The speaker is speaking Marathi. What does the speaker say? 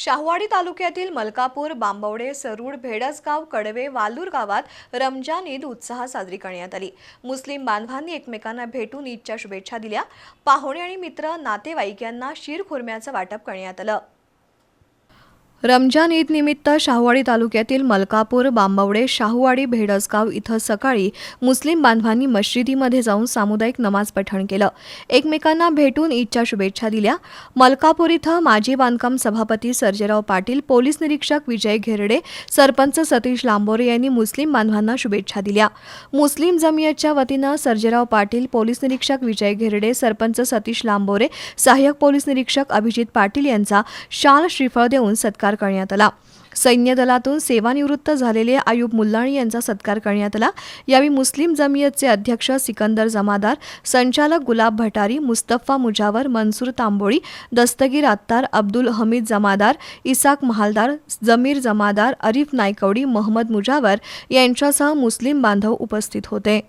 शाहवाडी तालुक्यातील मलकापूर बांबवडे सरूड भेडसगाव कडवे वालूर गावात रमजान ईद उत्साहात साजरी करण्यात आली. मुस्लिम बांधवांनी एकमेकांना भेटून ईदच्या शुभेच्छा दिल्या. पाहुणे आणि मित्र नातेवाईक यांना शीर खुर्म्याचं वाटप करण्यात आलं. रमजान ईद निमित्त शाहूवाडी तालुक्यातील मलकापूर बांबवडे शाहूवाडी भेडसगाव इथं सकाळी मुस्लिम बांधवांनी मशिदीमध्ये जाऊन सामुदायिक नमाज पठण केलं. एकमेकांना भेटून ईदच्या शुभेच्छा दिल्या. मलकापूर इथं माजी बांधकाम सभापती सर्जेराव पाटील पोलीस निरीक्षक विजय घेरडे सरपंच सतीश लांबोरे यांनी मुस्लिम बांधवांना शुभेच्छा दिल्या. मुस्लिम जमियतच्या वतीनं सर्जेराव पाटील पोलीस निरीक्षक विजय घेरडे सरपंच सतीश लांबोरे सहाय्यक पोलीस निरीक्षक अभिजित पाटील यांचा शाल श्रीफळ देऊन सत्कार करण्यात आला. सैन्य दलातून सेवानिवृत्त झालेले आयुब मुल्लाणी यांचा सत्कार करण्यात आला. यावेळी मुस्लिम जमियतचे अध्यक्ष सिकंदर जमादार संचालक गुलाब भटारी मुस्तफा मुजावर मनसूर तांबोळी दस्तगीर अत्तार अब्दुल हमीद जमादार इसाक महालदार जमीर जमादार अरिफ नायकवडी महमद मुजावर यांच्यासह मुस्लिम बांधव उपस्थित होते.